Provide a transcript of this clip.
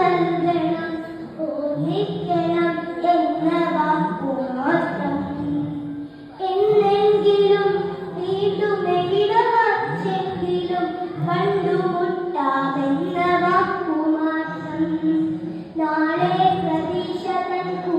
നൽകണം ഓർമ്മിക്കണം എന്ന വാക്കു മാത്രം. എന്നെങ്കിലും വീണ്ടും എവിടെങ്കിലും കണ്ടുമുട്ടാമെന്ന വാക്കു നാളെ പ്രതീക്ഷ നൽകും